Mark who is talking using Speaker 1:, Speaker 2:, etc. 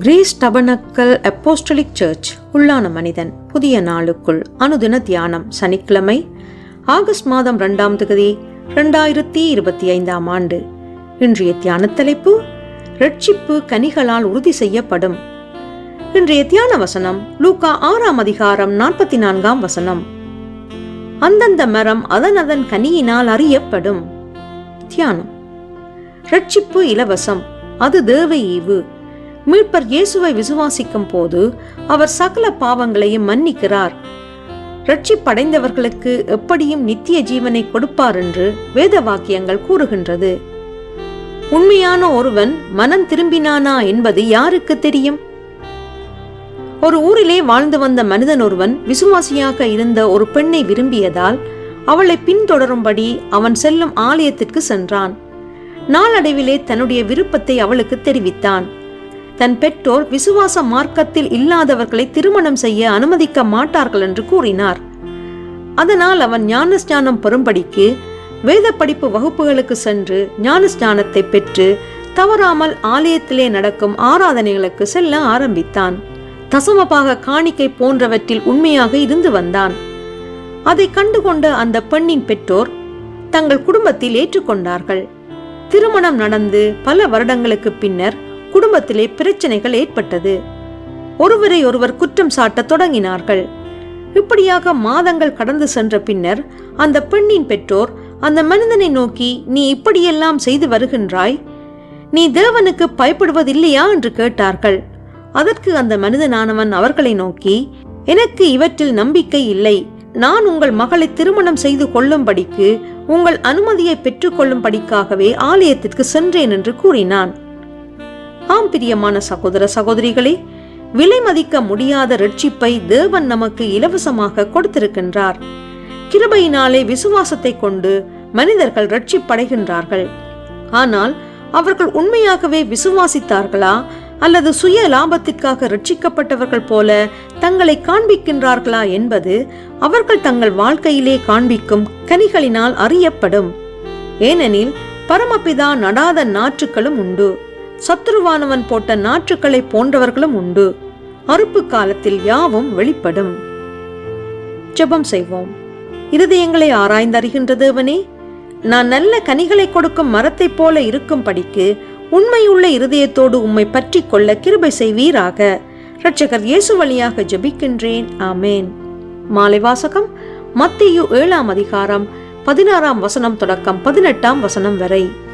Speaker 1: Greece tabernacle apostolic search உள்ளான மனிதன் புதிய நாளுக்குள் அனுதின தியானம் சனிக்கிழமை ஆகஸ்ட் மாதம் இரண்டாம் தகுதி ரெண்டாயிரத்தி இருபத்தி ஐந்தாம் ஆண்டு. இன்றைய தியான தலைப்பு ரட்சிப்பு கனிகளால் உறுதி செய்யப்படும். இன்றைய தியான வசனம் லூகா ஆறாம் அதிகாரம் நாற்பத்தி நான்காம் வசனம். அந்தந்த மரம் அதன் அதன் கனியினால் அறியப்படும். தியானம். ரட்சிப்பு இலவசம் அது தேவ ஈவு. மீட்பர் இயேசுவை விசுவாசிக்கும் போது அவர் சகல பாவங்களையும் மன்னிக்கிறார். ரட்சிப்படைந்தவர்களுக்கு எப்படியும் நித்திய ஜீவனை கொடுப்பார் என்று வேத வாக்கியங்கள் கூறுகின்றது. உண்மையான ஒருவன் மனம் திரும்பினானா என்பது யாருக்கு தெரியும்? ஒரு ஊரிலே வாழ்ந்து வந்த மனிதன் ஒருவன் விசுவாசியாக இருந்த ஒரு பெண்ணை விரும்பியதால் அவளை பின்தொடரும்படி அவன் செல்லும் ஆலயத்திற்கு சென்றான். நாளடைவிலே தன்னுடைய விருப்பத்தை அவளுக்கு தெரிவித்தான். தன் பெற்றோர் விசுவாச மார்க்கத்தில் இல்லாதவர்களை திருமணம் செய்ய அனுமதிக்க மாட்டார்கள் என்று கூறினார். அதனால் அவன் ஞானஸ்நானம் பெறும்படிக்கு வேத படிப்பு வகுப்புகளுக்கு சென்று ஞானஸ்நானத்தை பெற்று தவறாமல் ஆலயத்திலே நடக்கும் ஆராதனைகளுக்கு செல்ல ஆரம்பித்தான். தசமபாக காணிக்கை போன்றவற்றில் உண்மையாக இருந்து வந்தான். அதை கண்டுகொண்ட அந்த பெண்ணின் பெற்றோர் தங்கள் குடும்பத்தில் ஏற்றுக்கொண்டார்கள். திருமணம் நடந்து பல வருடங்களுக்கு பின்னர் குடும்பத்திலே பிரச்சனைகள் ஏற்பட்டது. ஒருவரை ஒருவர் குற்றம் சாட்ட தொடங்கினார்கள். இப்படியாக மாதங்கள் கடந்து சென்ற பின்னர் அந்த பெண்ணின் பெற்றோர் அந்த மனிதனை நோக்கி நீ இப்படியெல்லாம் செய்து வருகின்றாய்? நீ தேவனுக்கு பயப்படுவதில்லையா? என்று கேட்டார்கள். அதற்கு அந்த மனிதனானவன் அவர்களை நோக்கி எனக்கு இவற்றில் நம்பிக்கை இல்லை. நான் உங்கள் மகளை திருமணம் செய்து கொள்ளும்படிக்கு உங்கள் அனுமதியை பெற்றுக்கொள்ளும்படிக்காகவே ஆலயத்திற்கு சென்றேன் என்று கூறினான். ஆம் பிரியமான சகோதர சகோதரிகளே விலை மதிக்க முடியாத ரட்சிப்பை தேவன் நமக்கு இலவசமாக கொடுத்திருக்கின்றார். கிருபையினாலே விசுவாசத்தை கொண்டு மனிதர்கள் ரட்சிப்படைகின்றார்கள். ஆனால் அவர்கள் உண்மையாகவே விசுவாசித்தார்களா? அல்லது சுய லாபத்திற்காக ரட்சிக்கப்பட்டவர்கள் போல தங்களை காண்பிக்கின்றார்களா என்பது அவர்கள் தங்கள் வாழ்க்கையிலே காண்பிக்கும் கனிகளினால் அறியப்படும். ஏனெனில் பரமபிதா நடாத நாற்றுக்களும் உண்டு. சத்துருவானவன் போட்ட நாற்றுக்களை போன்றவர்களும் உண்டு. அறுப்பு காலத்தில் யாவும் வெளிப்படும். ஜெபம் செய்வோம். இருதயங்களை ஆராய்ந்தறிகின்ற தேவனே நான் நல்ல கனிகளை கொடுக்கும் மரத்தைப் போல இருக்கும் படிக்கு உண்மையுள்ள இருதயத்தோடு உம்மை பற்றி கொள்ள கிருபை செய்வீராக. இரட்சகர் இயேசு வழியாக ஜெபிக்கின்றேன். ஆமேன். மாலை வாசகம் மத்தியு ஏழாம் அதிகாரம் பதினாறாம் வசனம் தொடக்கம் பதினெட்டாம் வசனம் வரை.